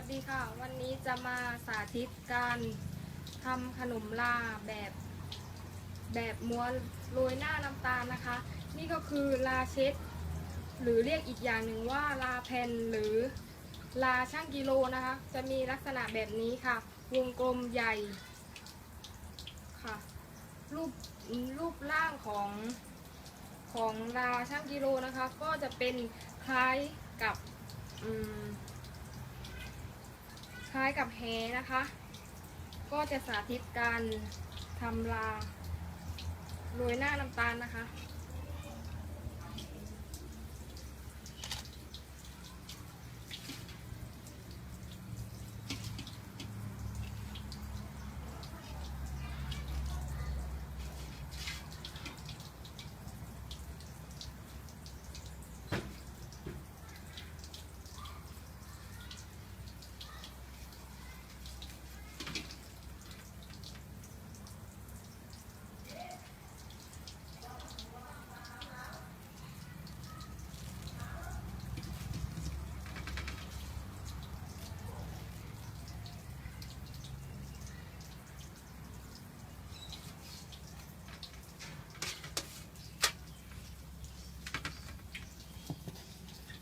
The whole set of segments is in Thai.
วัสดีค่ะ วันนี้จะมาสาธิตการทำขนมลาแบบ แบบม้วนโรยหน้าน้ำตาลนะคะ นี่ก็คือลาเช็ด หรือเรียกอีกอย่างหนึ่งว่าลาแผ่นหรือลาช่างกิโลนะคะ จะมีลักษณะแบบนี้ค่ะ วงกลมใหญ่ค่ะ รูปรูปร่างของของลาช่างกิโลนะคะ ก็จะเป็นคล้ายกับอืม ล้ายกับแฮนะคะ ก็จะสาธิตการทำลาโรยหน้าน้ำตาลนะคะ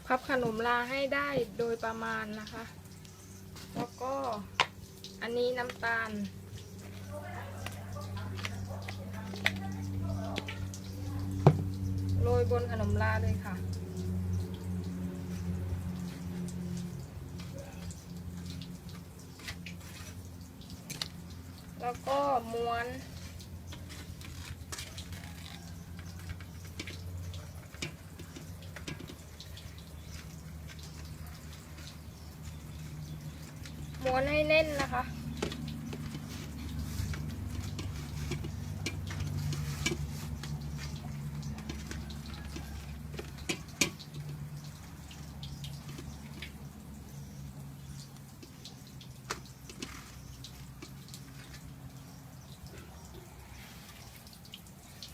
พับขนมลาให้ได้โดยประมาณนะคะ แล้วก็อันนี้น้ำตาล โรยบนขนมลาเลยค่ะแล้วก็ม้วน ม้วนให้แน่นนะคะ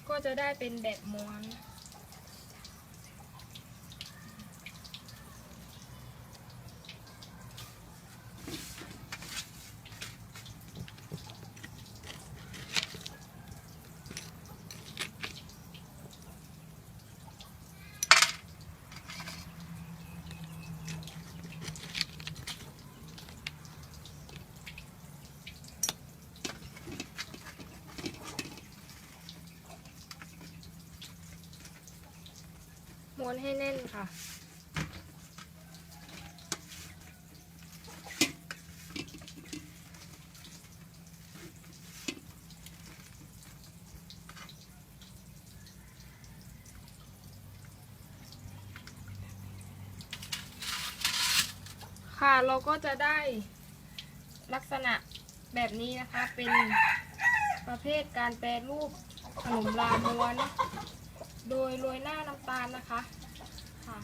ก็จะได้เป็นแบบม้วน ม้วนให้แน่นค่ะ ค่ะเราก็จะได้ลักษณะแบบนี้นะคะเป็นประเภทการแปรรูปขนมลาม้วน โดยโรยหน้าน้ำตาลนะคะค่ะ